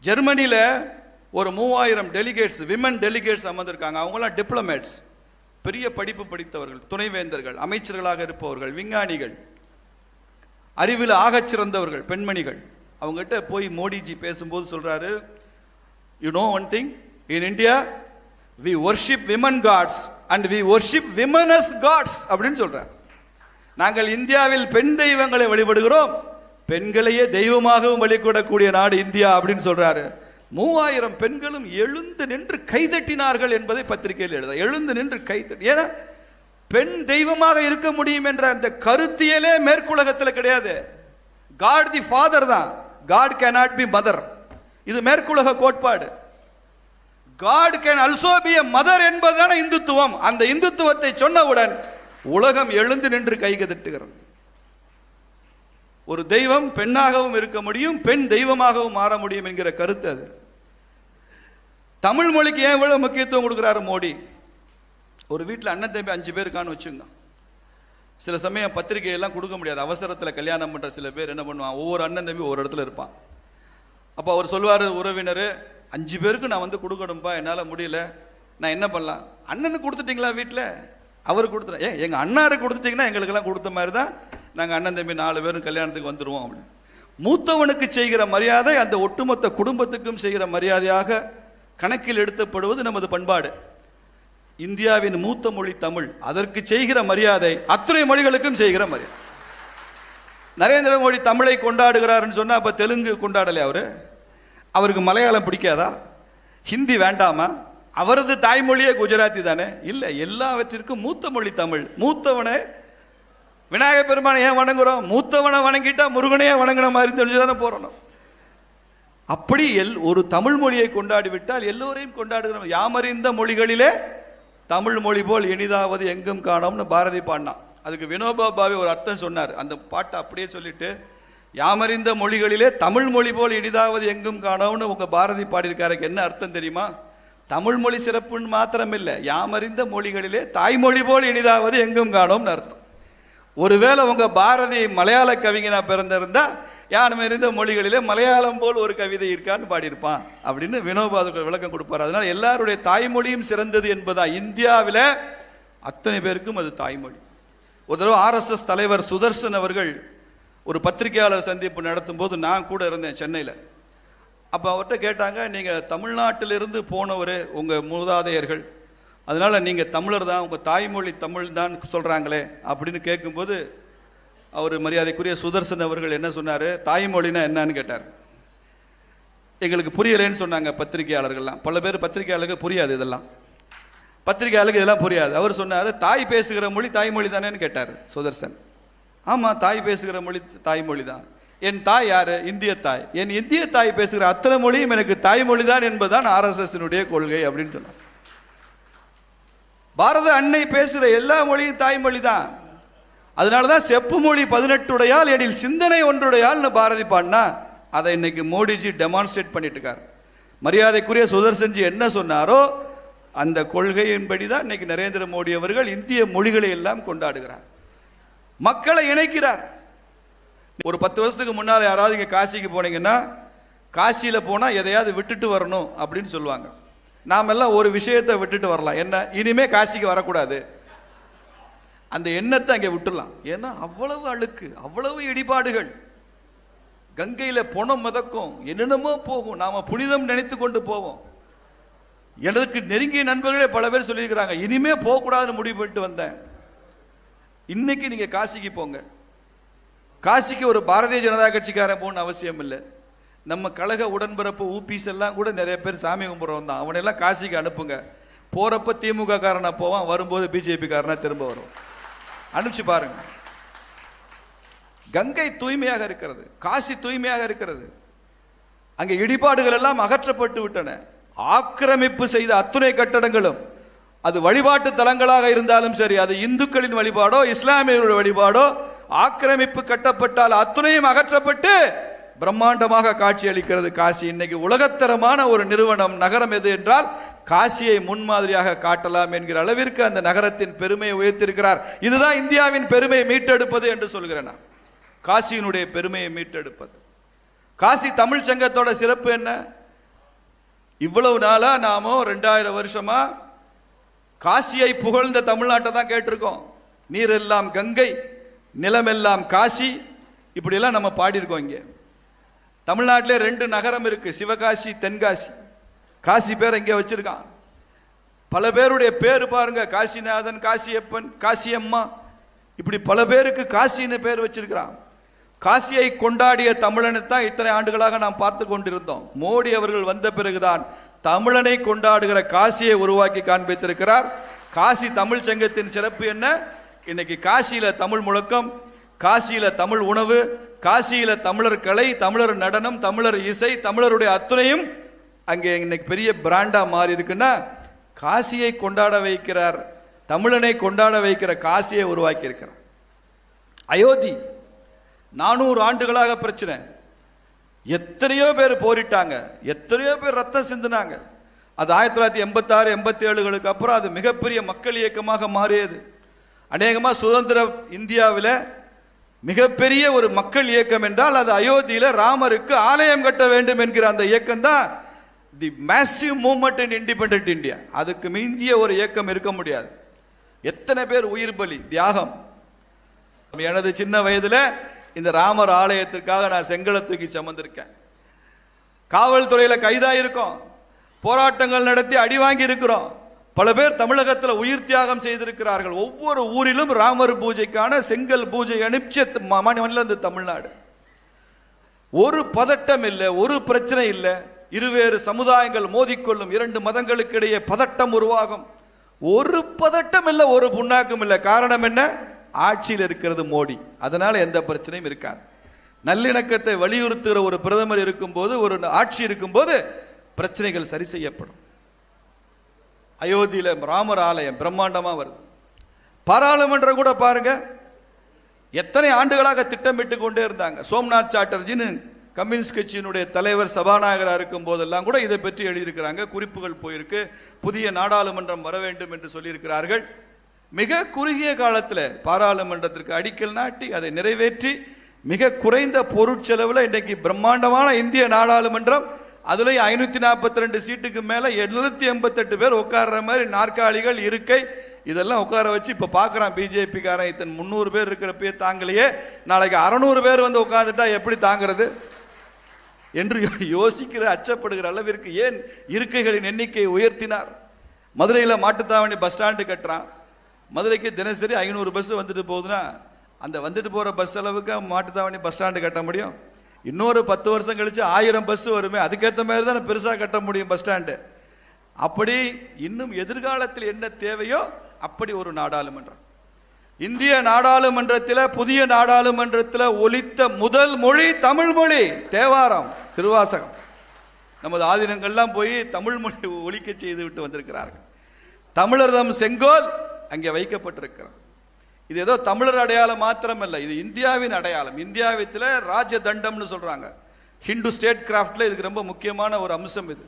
ஜெர்மனியில் ஒரு மூவாயிரம் டெலிகேட்ஸ் விமன் டெலிகேட்ஸ் அமர்ந்திருக்காங்க. அவங்களாம் டிப்ளமேட்ஸ் பெரிய படிப்பு படித்தவர்கள் துணைவேந்தர்கள் அமைச்சர்களாக இருப்பவர்கள் விஞ்ஞானிகள் அறிவில் ஆகச் சிறந்தவர்கள் பெண்மணிகள். அவங்ககிட்ட போய் மோடிஜி பேசும்போது சொல்கிறாரு you know one thing in India we worship women gods and we worship women's gods அப்படின்னு சொல்கிறார் நாங்கள் இந்தியாவில் பெண் தெய்வங்களை வழிபடுகிறோம். பெண்களையே தெய்வமாகவும் வழிகூடக்கூடிய நாடு இந்தியா அப்படின்னு சொல்றாரு. மூவாயிரம் பெண்களும் எழுந்து நின்று கைதட்டினார்கள் என்பதை பத்திரிகையில் எழுத எழுந்து நின்று கைதட்டி ஏன்னா பெண் தெய்வமாக இருக்க முடியும் என்ற அந்த கருத்தியலே மேற்குலகத்தில் கிடையாது. காட் தி ஃபாதர் தான். காட் கேனாட் பி மதர் இது மேற்குலக கோட்பாடு. God can also be a mother என்பதுதான இந்துத்துவம். அந்த இந்துத்துவத்தை சொன்னவுடன் உலகம் எழுந்து நின்று கைகதட்டுகிறது ஒரு தெய்வம் பெண்ணாகவும் இருக்க முடியும் பெண் தெய்வமாகவும் மாற முடியும் என்கிற கருத்து அது. தமிழ் மொழிக்கு ஏன் இவ்வளவு முக்கியத்துவம் கொடுக்குறாரு மோடி? ஒரு வீட்டில் அண்ணன் தம்பி அஞ்சு பேர் இருக்கான்னு வச்சுங்க சில சமயம் பத்திரிகையெல்லாம் கொடுக்க முடியாது. அவசரத்தில் கல்யாணம் பண்ணுற சில பேர் என்ன பண்ணுவான் ஒவ்வொரு அண்ணன் தம்பி ஒரு இடத்துல இருப்பான். அப்போ அவர் சொல்வார் உறவினர் அஞ்சு பேருக்கு நான் வந்து கொடுக்கணும்ப்பா என்னால் முடியல. நான் என்ன பண்ணலாம்? அண்ணனுக்கு கொடுத்துட்டீங்களா வீட்டில் அவர் கொடுத்துறேன் ஏன் எங்கள் அண்ணாருக்கு கொடுத்துட்டிங்கன்னா எங்களுக்கெல்லாம் கொடுத்த மாதிரி தான் நாங்கள் அண்ணன் தம்பி நாலு பேரும் கல்யாணத்துக்கு வந்துடுவோம் அப்படின்னு. மூத்தவனுக்கு செய்கிற மரியாதை அந்த ஒட்டுமொத்த குடும்பத்துக்கும் செய்கிற மரியாதையாக கணக்கில் எடுத்தப்படுவது நமது பண்பாடு. இந்தியாவின் மூத்த மொழி தமிழ். அதற்கு செய்கிற மரியாதை அத்தனை மொழிகளுக்கும் செய்கிற மரியாதை. நரேந்திர மோடி தமிழை கொண்டாடுகிறாருன்னு சொன்னால் அப்போ தெலுங்கு கொண்டாடலை அவர்? அவருக்கு மலையாளம் பிடிக்காதா? ஹிந்தி வேண்டாமா? அவரது தாய்மொழியே குஜராத்தி தானே? இல்லை எல்லாவற்றிற்கும் மூத்த மொழி தமிழ். மூத்தவனை விநாயகர் பெருமானை ஏன் வணங்குறோம்? மூத்தவனை வணங்கிட்டா முருகனையே வணங்கின மாதிரி தெரிஞ்சு தானே போறோம் அப்படி எல் ஒரு தமிழ் மொழியை கொண்டாடி விட்டால் எல்லோரையும் கொண்டாடுகிறோம். யாமறிந்த மொழிகளிலே தமிழ் மொழி போல் இனிதாவது எங்கும் காணோம்னு பாரதி பாடினான் அதுக்கு வினோபா பாவே ஒரு அர்த்தம் சொன்னார். அந்த பாட்டை அப்படியே சொல்லிட்டு யாமறிந்த மொழிகளிலே தமிழ் மொழி போல் இனிதாவது எங்கும் காணோம்னு உங்க பாரதி பாடியிருக்காருக்கு என்ன அர்த்தம் தெரியுமா? தமிழ் மொழி சிறப்புன்னு மாத்திரம் இல்லை யாமறிந்த மொழிகளிலே தாய்மொழி போல் இனிதாவது எங்கும் காணோம்னு அர்த்தம். ஒருவேளை உங்க பாரதி மலையாள கவிஞனா பிறந்திருந்தா யாரும் இருந்த மொழிகளிலே மலையாளம் போல் ஒரு கவிதை இருக்கான்னு பாடியிருப்பான் அப்படின்னு வினோபாதுக்கு விளக்கம் கொடுப்பார். அதனால எல்லாருடைய தாய்மொழியும் சிறந்தது என்பதா? இந்தியாவில் அத்தனை பேருக்கும் அது தாய்மொழி. ஒரு தடவை ஆர்எஸ்எஸ் தலைவர் சுதர்சன் அவர்கள் ஒரு பத்திரிகையாளர் சந்திப்பு நடத்தும் போது நான் கூட இருந்தேன் சென்னையில். அப்போ அவர்கிட்ட கேட்டாங்க நீங்கள் தமிழ்நாட்டிலிருந்து போனவர் உங்கள் மூதாதையர்கள் அதனால் நீங்கள் தமிழர் தான் உங்கள் தாய்மொழி தமிழ் தான் சொல்கிறாங்களே அப்படின்னு கேட்கும்போது அவர் மரியாதைக்குரிய சுதர்சன் அவர்கள் என்ன சொன்னார்? தாய்மொழினா என்னன்னு கேட்டார். எங்களுக்கு புரியலைன்னு சொன்னாங்க பத்திரிகையாளர்கள்லாம். பல பேர் பத்திரிகையாளருக்கு புரியாது இதெல்லாம். பத்திரிகையாளருக்கு இதெல்லாம் புரியாது. அவர் சொன்னார் தாய் பேசுகிற மொழி தாய்மொழி தானேன்னு கேட்டார் சுதர்சன். ஆமாம் தாய் பேசுகிற மொழி தாய்மொழி தான். என் தாய் யார்? இந்திய தாய். என் இந்திய தாய் பேசுகிற அத்தனை மொழியும் எனக்கு தாய்மொழி தான் என்பதுதான் ஆர்எஸ்எஸ்னுடைய கொள்கை அப்படின்னு சொன்னார். பாரத அன்னை பேசுகிற எல்லா மொழியும் தாய்மொழி தான் அதனால தான் செப்பு மொழி பதினெட்டுடையால் எனில் சிந்தனை ஒன்றுடையால்னு பாரதி பாடினா அதை இன்னைக்கு மோடிஜி டெமான்ஸ்ட்ரேட் பண்ணிட்டு இருக்கார் மரியாதைக்குரிய சுதர்சன்ஜி என்ன சொன்னாரோ அந்த கொள்கையின்படி தான் இன்னைக்கு நரேந்திர மோடி அவர்கள் இந்திய மொழிகளை எல்லாம் கொண்டாடுகிறார். மக்களை இணைக்கிறார். ஒரு பத்து வருஷத்துக்கு முன்னால் யாராவது இங்கே காசிக்கு போனீங்கன்னா காசியில் போனால் எதையாவது விட்டுட்டு வரணும் அப்படின்னு சொல்லுவாங்க. நாம் எல்லாம் ஒரு விஷயத்தை விட்டுட்டு வரலாம். என்ன? இனிமே காசிக்கு வரக்கூடாது. அந்த எண்ணத்தை அங்கே விட்டுடலாம் ஏன்னா அவ்வளவு அழுக்கு அவ்வளவு இடிபாடுகள். கங்கையில் பொணம் மிதக்கும். என்னென்னமோ போகும். நாம் புனிதம் நினைத்து கொண்டு போவோம். எனக்கு நெருங்கிய நண்பர்களே பல பேர் சொல்லியிருக்கிறாங்க இனிமே போகக்கூடாதுன்னு முடிவு பண்ணிட்டு வந்தேன். இன்னைக்கு நீங்கள் காசிக்கு போங்க. காசிக்கு ஒரு பாரதிய ஜனதா கட்சிக்காரன் போகணும்னு அவசியம் இல்லை நம்ம கழக உடன்பிறப்பு ஊபிஸ் எல்லாம் கூட நிறைய பேர் சாமி கும்பிட்றவன் தான். அவனையெல்லாம் காசிக்கு அனுப்புங்க. போகிறப்ப திமுக காரனை போவான் வரும்போது பிஜேபி காரனா திரும்ப வரும் அனுப்பிச்சு பாருங்க. கங்கை தூய்மையாக இருக்கிறது காசி தூய்மையாக இருக்கிறது. அங்கே இடிபாடுகள் எல்லாம் அகற்றப்பட்டு விட்டன. ஆக்கிரமிப்பு செய்த அத்துணை கட்டடங்களும் அது வழிபாட்டு தலங்களாக இருந்தாலும் சரி அது இந்துக்களின் வழிபாடோ இஸ்லாமியர்களுடைய வழிபாடோ ஆக்கிரமிப்பு கட்டப்பட்டால் அத்துணையும் அகற்றப்பட்டு பிரம்மாண்டமாக காட்சி அளிக்கிறது காசி. இன்னைக்கு உலகத்தரமான ஒரு நிறுவனம் நகரம் எது என்றால் காசியை முன்மாதிரியாக காட்டலாம் என்கிற அளவிற்கு அந்த நகரத்தின் பெருமையை உயர்த்திருக்கிறார் இதுதான் இந்தியாவின் பெருமையை மீட்டெடுப்பது என்று சொல்கிறேன் நான். காசியினுடைய பெருமையை மீட்டெடுப்பது. காசி தமிழ் சங்கத்தோட சிறப்பு என்ன? இவ்வளவு நாளா நாமோ ரெண்டாயிரம் வருஷமா காசியை புகழ்ந்த தமிழ்நாட்டை தான் கேட்டிருக்கோம். நீரெல்லாம் கங்கை நிலமெல்லாம் காசி. இப்படியெல்லாம் நம்ம பாடியிருக்கோம் இங்கே. தமிழ்நாட்டிலே ரெண்டு நகரம் இருக்கு சிவகாசி தென்காசி. காசி பேர் இங்கே வச்சிருக்கான். பல பேருடைய பேர் பாருங்க காசிநாதன் காசியப்பன் காசியம்மா. இப்படி பல பேருக்கு காசின்னு பேர் வச்சிருக்கிறான். காசியை கொண்டாடிய தமிழனை தான் இத்தனை ஆண்டுகளாக நாம் பார்த்து கொண்டிருந்தோம். மோடி அவர்கள் வந்த பிறகுதான் தமிழனை கொண்டாடுகிற காசியை உருவாக்கி காண்பித்திருக்கிறார். காசி தமிழ் சங்கத்தின் சிறப்பு என்ன? இன்னைக்கு காசியில தமிழ் முழக்கம் காசியில தமிழ் உணவு காசியில தமிழர் கலை தமிழர் நடனம் தமிழர் இசை தமிழருடைய அத்துணையும் அங்கே இன்னைக்கு பெரிய பிராண்டா மாறி இருக்குன்னா காசியை கொண்டாட வைக்கிறார் தமிழனை கொண்டாட வைக்கிற காசியை உருவாக்கி இருக்கிறார் அயோத்தி நானூறு ஆண்டுகளாக பிரச்சனை. எத்தனையோ பேர் போரிட்டாங்க எத்தனையோ பேர் ரத்தம் சிந்தினாங்க. அது ஆயிரத்தி தொள்ளாயிரத்தி எண்பத்தாறு எண்பத்தி ஏழுகளுக்கு அப்புறம் அது மிகப்பெரிய மக்கள் இயக்கமாக மாறியது. அநேகமாக சுதந்திர இந்தியாவில் மிகப்பெரிய ஒரு மக்கள் இயக்கம் என்றால் அது அயோத்தியில ராமருக்கு ஆலயம் கட்ட வேண்டும் என்கிற அந்த இயக்கம் தான் the massive movement in independent India அதுக்கு மிஞ்சிய ஒரு இயக்கம் இருக்க முடியாது. எத்தனை பேர் உயிர் பலி? தியாகம். எனது சின்ன வயதுல இந்த ராமர் ஆலயத்திற்காக நான் செங்கலை தூக்கி சமந்திருக்கேன். காவல்துறையில கைதாயிருக்கோம் போராட்டங்கள் நடத்தி அடி வாங்கி இருக்கிறோம். பல பேர் தமிழகத்தில் உயிர் தியாகம் செய்திருக்கிறார்கள். ஒவ்வொரு ஊரிலும் ராமர் பூஜைக்கான செங்கல் பூஜை அனுப்பிச்ச மாநிலம் தமிழ்நாடு. ஒரு பதட்டம் இல்லை ஒரு பிரச்சனை இல்லை. இருவேறு சமுதாயங்கள் மோதிக்கொள்ளும் இரண்டு மதங்களுக்கு இடையே பதட்டம் உருவாகும். ஒரு பதட்டம் இல்லை ஒரு புண்ணாக்கம் இல்லை. காரணம் என்ன? ஆட்சியில் இருக்கிறது மோடி. அதனால எந்த பிரச்சனையும் இருக்காது. நல்லிணக்கத்தை வலியுறுத்துகிற ஒரு பிரதமர் இருக்கும்போது ஒரு ஆட்சி இருக்கும்போது பிரச்சனைகள் சரி செய்யப்படும். அயோத்தியில் ராமர் ஆலயம் பிரம்மாண்டமாக வருது. பாராளுமன்றம் கூட பாருங்க எத்தனை ஆண்டுகளாக திட்டமிட்டு கொண்டே இருந்தாங்க. சோம்நாத் சாட்டர்ஜின்னு கம்யூனிஸ்ட் கட்சியினுடைய தலைவர் சபாநாயகராக இருக்கும் போதெல்லாம் கூட இதை பற்றி எழுதியிருக்கிறாங்க. குறிப்புகள் போயிருக்கு. புதிய நாடாளுமன்றம் வர வேண்டும் என்று சொல்லியிருக்கிறார்கள். மிக குறுகிய காலத்தில் பாராளுமன்றத்திற்கு அடிக்கல் நாட்டி அதை நிறைவேற்றி மிக குறைந்த பொருட்செலவில் இன்றைக்கு பிரம்மாண்டமான இந்திய நாடாளுமன்றம் அதுலயும் ஐநூத்தி நாற்பத்தி ரெண்டு சீட்டுக்கு மேல எழுநூத்தி எண்பத்தெட்டு பேர் உட்கார்ற மாதிரி நாற்காலிகள் இருக்கை இதெல்லாம் உட்கார வச்சு இப்ப பாக்குறான் பிஜேபி காரன் முந்நூறு பேர் இருக்கிறப்பயே தாங்கலையே. நாளைக்கு அறநூறு பேர் வந்து உட்கார்ந்துட்டா எப்படி தாங்கிறது? என்று யோசிக்கிற அச்சப்படுகிற அளவிற்கு ஏன் இருக்கைகளின் எண்ணிக்கையை உயர்த்தினார்? மதுரையில் மாட்டுத்தாவணி பஸ் ஸ்டாண்டு கட்டுறான். மதுரைக்கு தினசரி ஐநூறு பஸ் வந்துட்டு போகுதுன்னா அந்த வந்துட்டு போற பஸ் அளவுக்கு மாட்டுத்தாவணி பஸ் ஸ்டாண்டு கட்ட முடியும்? இன்னொரு பத்து வருஷம் கழிச்சு ஆயிரம் பஸ் வருமே அதுக்கேற்ற மாதிரி தான் பெருசாக கட்ட முடியும் பஸ் ஸ்டாண்டு அப்படி இன்னும் எதிர்காலத்தில் என்ன தேவையோ அப்படி ஒரு நாடாளுமன்றம். இந்திய நாடாளுமன்றத்தில் புதிய நாடாளுமன்றத்தில் ஒலித்த முதல் மொழி தமிழ் மொழி தேவாரம் திருவாசகம். நமது ஆதீனங்கள்லாம் போய் தமிழ் மொழி ஒலிக்க செய்து விட்டு வந்திருக்கிறார்கள். தமிழர்தம் செங்கோல் அங்கே வைக்கப்பட்டிருக்கிறார் இது ஏதோ தமிழர் அடையாளம் மாத்திரம் இல்லை இது இந்தியாவின் அடையாளம். இந்தியாவித்தில் ராஜ தண்டம்னு சொல்கிறாங்க ஹிந்து ஸ்டேட் கிராஃப்டில் இதுக்கு ரொம்ப முக்கியமான ஒரு அம்சம் இது.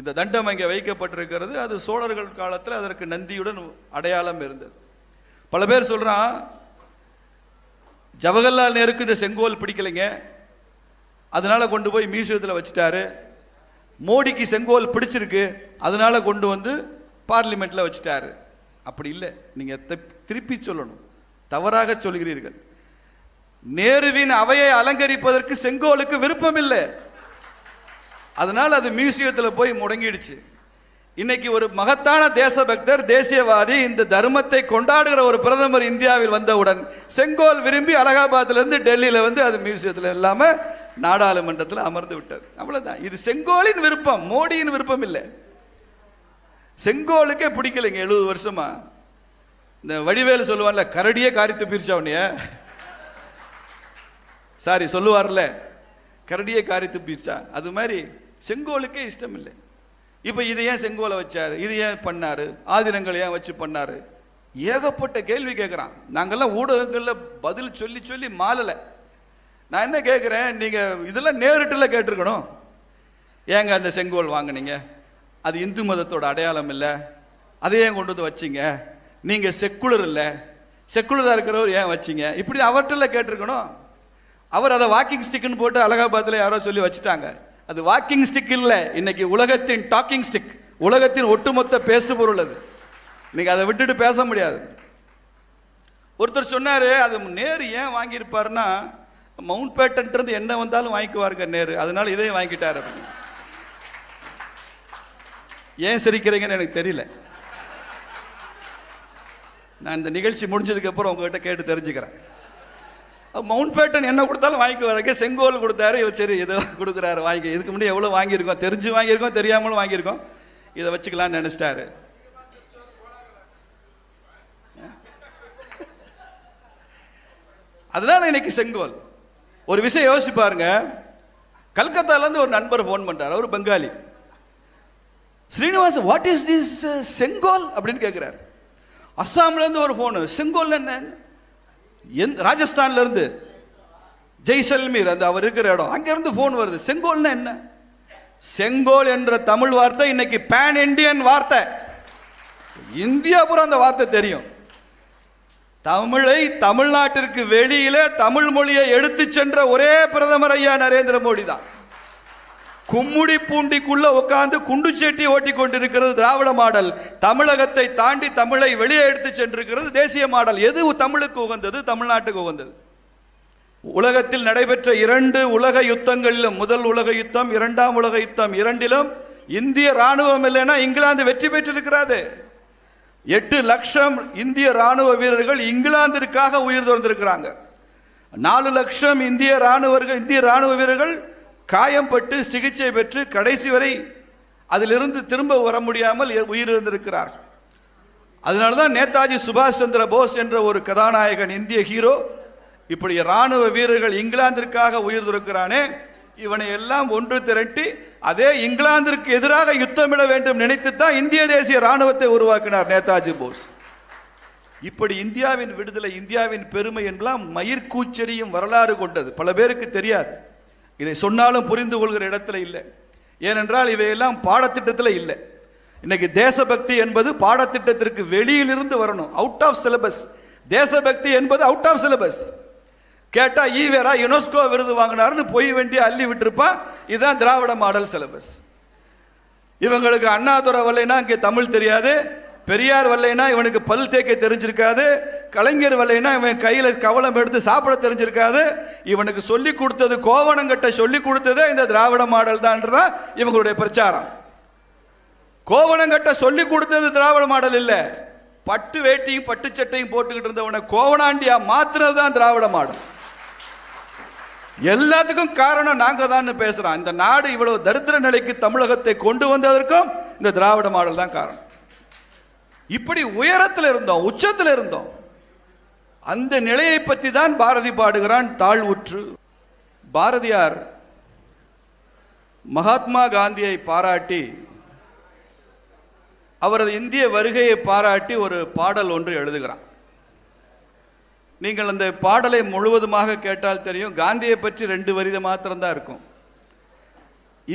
இந்த தண்டம் அங்கே வைக்கப்பட்டிருக்கிறது. அது சோழர்கள் காலத்தில் அதற்கு நந்தியுடன் அடையாளம் இருந்தது. பல பேர் சொல்கிறான் ஜவஹர்லால் நேருக்கு இந்த செங்கோல் பிடிக்கலைங்க. அதனால் கொண்டு போய் மியூசியத்தில் வச்சுட்டாரு. மோடிக்கு செங்கோல் பிடிச்சிருக்கு. அதனால் கொண்டு வந்து பார்லிமெண்ட்டில் வச்சுட்டாரு. அப்படி இல்லை. நீங்கள் திருப்பி சொல்லணும். தவறாக சொல்கிறீர்கள். நேருவின் அவையை அலங்கரிப்பதற்கு செங்கோலுக்கு விருப்பம் இல்லை அதனால் அது மியூசியத்தில் போய் முடங்கிடுச்சு. இன்னைக்கு ஒரு மகத்தான தேசபக்தர் தேசியவாதி இந்த தர்மத்தை கொண்டாடுகிற ஒரு பிரதமர் இந்தியாவில் வந்தவுடன் செங்கோல் விரும்பி அலகாபாத்ல டெல்லியில் வந்து அது மியூசியத்தில் இல்லாமல் நாடாளுமன்றத்தில் அமர்ந்து விட்டார். அவ்வளோதான் இது செங்கோலின் விருப்பம் மோடியின் விருப்பம் இல்லை. செங்கோலுக்கே பிடிக்கலைங்க எழுபது வருஷமாக இந்த வடிவேலு சொல்லுவான்ல கரடியே காரித்து பீர்ச்சா உன்னைய சாரி சொல்லுவார்ல கரடியே காரித்து பீர்ச்சா. அது மாதிரி செங்கோலுக்கே இஷ்டம் இல்லை இப்போ இதை ஏன் செங்கோலை வச்சார்? இது ஏன் பண்ணார்? ஆதினங்களை ஏன் வச்சு பண்ணார்? ஏகப்பட்ட கேள்வி கேட்குறான் நாங்கள்லாம் ஊடகங்களில் பதில் சொல்லி சொல்லி மாலலை நான் என்ன கேட்குறேன் நீங்கள் இதெல்லாம் நேரிட்டில் கேட்டிருக்கணும். ஏங்க அந்த செங்கோல் வாங்குனீங்க? அது இந்து மதத்தோட அடையாளம் இல்லை. அதை ஏன் கொண்டு வந்து வச்சிங்க? நீங்க செக்குலர் இல்லை. செக்குலராக இருக்கிறவர் ஏன் வச்சீங்க? இப்படி அவர்கிட்ட கேட்டிருக்கணும். அவர் அதை வாக்கிங் ஸ்டிக்னு போட்டு அலகாபாத்தில் யாரோ சொல்லி வச்சுட்டாங்க. அது வாக்கிங் ஸ்டிக் இல்லை. இன்னைக்கு உலகத்தின் டாக்கிங் ஸ்டிக் உலகத்தின் ஒட்டுமொத்த பேசு பொருள் அது. இன்னைக்கு அதை விட்டுட்டு பேச முடியாது. ஒருத்தர் சொன்னாரு அது நேரு ஏன் வாங்கியிருப்பாருன்னா மவுண்ட் பேட்டன் என்ன வந்தாலும் வாங்கிக்குவாருங்க நேரு. அதனால இதையும் வாங்கிட்டாரு. அப்படின்னு. ஏன் சிரிக்கிறீங்கன்னு எனக்கு தெரியல. நான் இந்த நிகழ்ச்சி முடிஞ்சதுக்கு அப்புறம் உங்ககிட்ட கேட்டு தெரிஞ்சுக்கிறேன். மவுண்ட் பேட்டன் என்ன கொடுத்தாலும் வாங்கிக்குவாரு செங்கோல் கொடுத்தாரு. இவர் சரி ஏதோ கொடுக்குறாரு வாங்கி இதுக்கு முன்னாடி எவ்வளோ வாங்கியிருக்கோம்? தெரிஞ்சு வாங்கியிருக்கோம் தெரியாமலும் வாங்கியிருக்கோம். இதை வச்சுக்கலாம்னு நினச்சிட்டாரு. அதனால இன்னைக்கு செங்கோல். ஒரு விஷயம் யோசிச்சு பாருங்க. கல்கத்தாலேருந்து ஒரு நண்பர் ஃபோன் பண்ணுறாரு அவர் Bengali Srinivas what is this uh, Sengol? அப்படின்னு கேட்குறாரு அஸ்ஸாம்ல இருந்து ஒரு ஃபோனு செங்கோல் என்ன? எந் ராஜஸ்தான்ல இருந்து ஜெய்சல்மீர் அந்த அவர் இருக்கிற இடம். அங்கேருந்து ஃபோன் வருது. செங்கோல்னா என்ன? செங்கோல் என்ற தமிழ் வார்த்தை இன்னைக்கு பேன் இந்தியன் வார்த்தை. இந்தியா பூரா அந்த வார்த்தை தெரியும். தமிழை தமிழ்நாட்டிற்கு வெளியில தமிழ் மொழியை எடுத்து சென்ற ஒரே பிரதமர் ஐயா நரேந்திர மோடி தான். கும்முடி பூண்டிக்குள்ள உட்கார்ந்து குண்டு செட்டி ஓட்டி கொண்டிருக்கிறது திராவிட மாடல். தமிழகத்தை தாண்டி தமிழை வெளியே எடுத்து சென்றிருக்கிறது தேசிய மாடல். எது தமிழுக்கு உகந்தது? தமிழ்நாட்டுக்கு உகந்தது. உலகத்தில் நடைபெற்ற இரண்டு உலக யுத்தங்களிலும் முதல் உலக யுத்தம் இரண்டாம் உலக யுத்தம் இரண்டிலும் இந்திய ராணுவம் இல்லைன்னா இங்கிலாந்து வெற்றி பெற்றிருக்கிறது. எட்டு லட்சம் இந்திய ராணுவ வீரர்கள் இங்கிலாந்திற்காக உயிர் துறந்திருக்கிறாங்க நாலு லட்சம் இந்திய ராணுவர்கள் இந்திய ராணுவ வீரர்கள் காயம்பட்டு சிகிச்சை பெற்று கடைசி வரை அதிலிருந்து திரும்ப வர முடியாமல் உயிரிழந்திருக்கிறார். அதனால தான் நேதாஜி சுபாஷ் சந்திர போஸ் என்ற ஒரு கதாநாயகன் இந்திய ஹீரோ இப்படி ராணுவ வீரர்கள் இங்கிலாந்திற்காக உயிர் துறக்கிறானே இவனை எல்லாம் ஒன்று திரட்டி அதே இங்கிலாந்திற்கு எதிராக யுத்தமிட வேண்டும் நினைத்து தான் இந்திய தேசிய ராணுவத்தை உருவாக்கினார் நேதாஜி போஸ். இப்படி இந்தியாவின் விடுதலை இந்தியாவின் பெருமை என்றெல்லாம் மயிர்கூச்செறியும் வரலாறு கொண்டது. பல பேருக்கு தெரியாது. இதை சொன்னாலும் புரிந்து கொள்கிற இடத்துல இல்லை. ஏனென்றால் இவையெல்லாம் பாடத்திட்டத்தில் இல்லை. இன்னைக்கு தேசபக்தி என்பது பாடத்திட்டத்திற்கு வெளியிலிருந்து வரணும். அவுட் ஆஃப் சிலபஸ் தேசபக்தி என்பது அவுட் ஆஃப் சிலபஸ் கேட்டா ஈவேரா யுனெஸ்கோ விருது வாங்கினாருன்னு போய் வேண்டிய அள்ளி விட்டுருப்பான் இதுதான் திராவிட மாடல் சிலபஸ் இவங்களுக்கு அண்ணாதுரை வரலைன்னா இங்கே தமிழ் தெரியாது. பெரியார் வரலைன்னா இவனுக்கு பல் தேக்க தெரிஞ்சிருக்காது கலைஞர் வரலைன்னா இவன் கையில் கவலம் எடுத்து சாப்பிட தெரிஞ்சிருக்காது. இவனுக்கு சொல்லி கொடுத்தது கோவணங்கட்ட சொல்லி கொடுத்ததே இந்த திராவிட மாடல் தான்றதான் இவங்களுடைய பிரச்சாரம். கோவணங்கட்ட சொல்லி கொடுத்தது திராவிட மாடல் இல்லை. பட்டு வேட்டியும் பட்டு சட்டையும் போட்டுக்கிட்டு இருந்தவனை கோவணாண்டியா மாத்துறது தான் திராவிட மாடல். எல்லாத்துக்கும் காரணம் நாங்க தான் பேசுறோம். இந்த நாடு இவ்வளவு தரித்திர நிலைக்கு தமிழகத்தை கொண்டு வந்ததற்கும் இந்த திராவிட மாடல் தான் காரணம். இப்படி உயரத்தில் இருந்தோம் உச்சத்தில் இருந்தோம். அந்த நிலையை பற்றி தான் பாரதி பாடுகிறான் தாழ்வுற்று. பாரதியார் மகாத்மா காந்தியை பாராட்டி அவரது இந்திய வருகையை பாராட்டி ஒரு பாடல் ஒன்று எழுதுகிறான். நீங்கள் அந்த பாடலை முழுவதுமாக கேட்டால் தெரியும் காந்தியை பற்றி ரெண்டு வரிதை மாத்திரம்தான் இருக்கும்.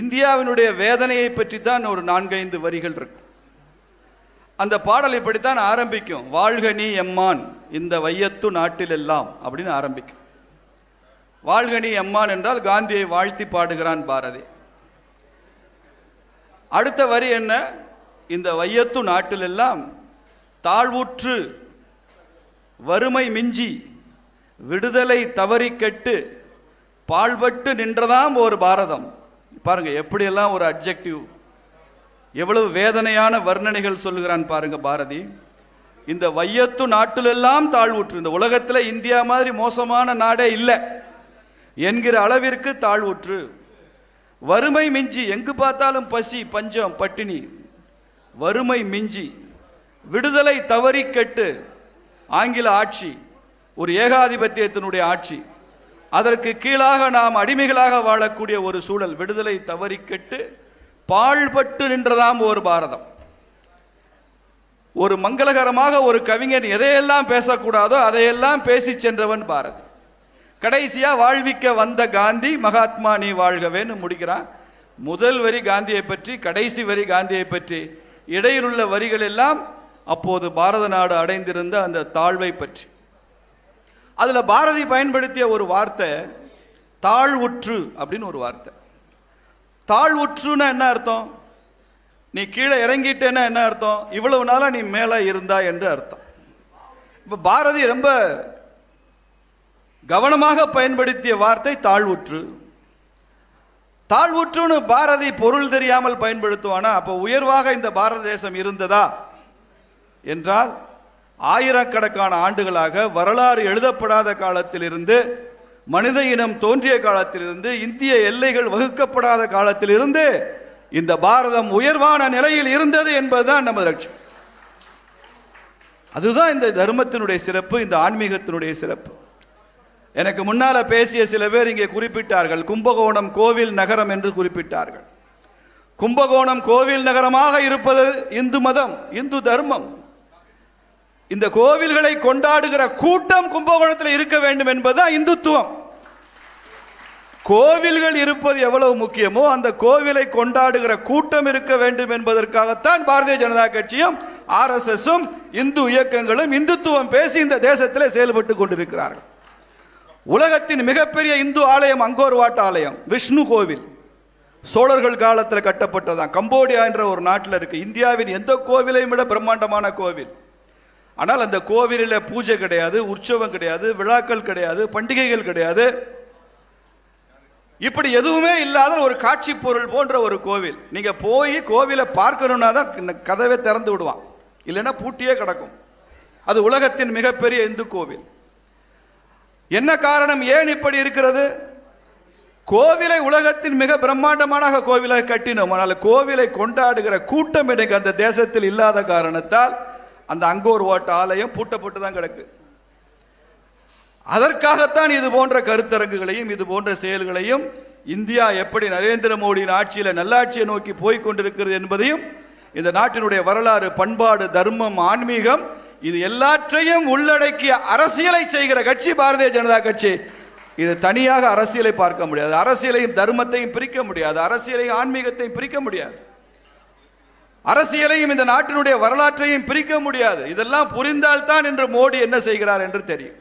இந்தியாவினுடைய வேதனையை பற்றி தான் ஒரு நான்கைந்து வரிகள் இருக்கும். அந்த பாடல் இப்படித்தான் ஆரம்பிக்கும். வாழ்க நீ எம்மான் இந்த வையத்து நாட்டில் எல்லாம் அப்படின்னு ஆரம்பிக்கும். வாழ்க நீ எம்மான் என்றால் காந்தியை வாழ்த்தி பாடுகிறான் பாரதி. அடுத்த வரி என்ன? இந்த வையத்து நாட்டில் எல்லாம் தாழ்வுற்று வறுமை மிஞ்சி விடுதலை தவறி கெட்டு பாழ்பட்டு நின்றதாம் ஒரு பாரதம். பாருங்க எப்படியெல்லாம் ஒரு அப்ஜெக்டிவ் எவ்வளவு வேதனையான வர்ணனைகள் சொல்லுகிறான் பாருங்க பாரதி. இந்த வையத்து நாட்டிலெல்லாம் தாழ்வுற்று இந்த உலகத்தில் இந்தியா மாதிரி மோசமான நாடே இல்லை. என்கிற அளவிற்கு தாழ்வுற்று வறுமை மிஞ்சி எங்கு பார்த்தாலும் பசி பஞ்சம் பட்டினி. வறுமை மிஞ்சி விடுதலை தவறி கெட்டு ஆங்கில ஆட்சி ஒரு ஏகாதிபத்தியத்தினுடைய ஆட்சி. அதற்கு கீழாக நாம் அடிமைகளாக வாழக்கூடிய ஒரு சூழல். விடுதலை தவறி கெட்டு பாழ்பட்டு நின்றதாம் ஒரு பாரதம். ஒரு மங்களகரமாக ஒரு கவிஞன் எதையெல்லாம் பேசக்கூடாதோ அதையெல்லாம் பேசி சென்றவன் பாரதி. கடைசியாக வாழ்விக்க வந்த காந்தி மகாத்மா நீ வாழ்கவேன்னு முடிக்கிறான். முதல் வரி காந்தியை பற்றி கடைசி வரி காந்தியை பற்றி இடையிலுள்ள வரிகள் எல்லாம் அப்போது பாரத நாடு அடைந்திருந்த அந்த தாழ்வை பற்றி. அதில் பாரதி பயன்படுத்திய ஒரு வார்த்தை தாழ்வுற்று அப்படின்னு ஒரு வார்த்தை. தாழ்வுற்றுன்னா என்ன அர்த்தம்? நீ கீழே இறங்கிட்டேன்னா என்ன அர்த்தம்? இவ்வளவு நாளாக நீ மேலே இருந்தா என்று அர்த்தம். இப்போ பாரதி ரொம்ப கவனமாக பயன்படுத்திய வார்த்தை தாழ்வுற்று தாழ்வுற்றுன்னு பாரதி பொருள் தெரியாமல் பயன்படுத்துவானா? அப்போ உயர்வாக இந்த பாரத தேசம் இருந்ததா? என்றால் ஆயிரக்கணக்கான ஆண்டுகளாக வரலாறு எழுதப்படாத காலத்திலிருந்து மனித இனம் தோன்றிய காலத்திலிருந்து இந்திய எல்லைகள் வகுக்கப்படாத காலத்திலிருந்து இந்த பாரதம் உயர்வான நிலையில் இருந்தது என்பதுதான் நமது லட்சியம். அதுதான் இந்த தர்மத்தினுடைய சிறப்பு இந்த ஆன்மீகத்தினுடைய சிறப்பு. எனக்கு முன்னால பேசிய சில பேர் இங்கே குறிப்பிட்டார்கள் கும்பகோணம் கோவில் நகரம் என்று குறிப்பிட்டார்கள். கும்பகோணம் கோவில் நகரமாக இருப்பது இந்து மதம் இந்து தர்மம். இந்த கோவில்களை கொண்டாடுகிற கூட்டம் கும்பகோணத்தில் இருக்க வேண்டும் என்பதுதான் இந்துத்துவம். கோவில்கள் இருப்பது எவ்வளவு முக்கியமோ அந்த கோவிலை கொண்டாடுகிற கூட்டம் இருக்க வேண்டும் என்பதற்காகத்தான் பாரதிய ஜனதா கட்சியும் ஆர்எஸ்எஸும் இந்து இயக்கங்களும் இந்துத்துவம் பேசி இந்த தேசத்தில் செயல்பட்டு கொண்டிருக்கிறார்கள். உலகத்தின் மிகப்பெரிய இந்து ஆலயம் அங்கோர் வாட் ஆலயம் விஷ்ணு கோவில். சோழர்கள் காலத்தில் கட்டப்பட்டதான் கம்போடியா என்ற ஒரு நாட்டில் இருக்கு. இந்தியாவின் எந்த கோவிலையும் விட பிரம்மாண்டமான கோவில். ஆனால் அந்த கோவிலில் பூஜை கிடையாது உற்சவம் கிடையாது விழாக்கள் கிடையாது பண்டிகைகள் கிடையாது. இப்படி எதுவுமே இல்லாத ஒரு காட்சி பொருள் போன்ற ஒரு கோவில். நீங்க போய் கோவிலை பார்க்கணும்னா தான் கதவை திறந்து விடுவான். இல்லைன்னா பூட்டியே கிடக்கும். அது உலகத்தின் மிகப்பெரிய இந்து கோவில். என்ன காரணம்? ஏன் இப்படி இருக்கிறது? கோவிலை உலகத்தின் மிக பிரம்மாண்டமான கோவிலாக கட்டினோம். ஆனால் கோவிலை கொண்டாடுகிற கூட்டம் எனக்கு அந்த தேசத்தில் இல்லாத காரணத்தால் அந்த அங்கோர் ஓட்ட ஆலயம் பூட்டப்பட்டு தான் கிடக்கு. அதற்காகத்தான் இது போன்ற கருத்தரங்குகளையும் இது போன்ற செயல்களையும் இந்தியா எப்படி நரேந்திர மோடியின் ஆட்சியில் நல்லாட்சியை நோக்கி போய்கொண்டிருக்கிறது என்பதையும் இந்த நாட்டினுடைய வரலாறு பண்பாடு தர்மம் ஆன்மீகம் இது எல்லாற்றையும் உள்ளடக்கிய அரசியலை செய்கிற கட்சி பாரதிய ஜனதா கட்சி. இது தனியாக அரசியலை பார்க்க முடியாது. அரசியலையும் தர்மத்தையும் பிரிக்க முடியாது. அரசியலையும் ஆன்மீகத்தையும் பிரிக்க முடியாது. அரசியலையும் இந்த நாட்டினுடைய வரலாற்றையும் பிரிக்க முடியாது. இதெல்லாம் புரிந்தால்தான் இன்று மோடி என்ன செய்கிறார் என்று தெரியும்.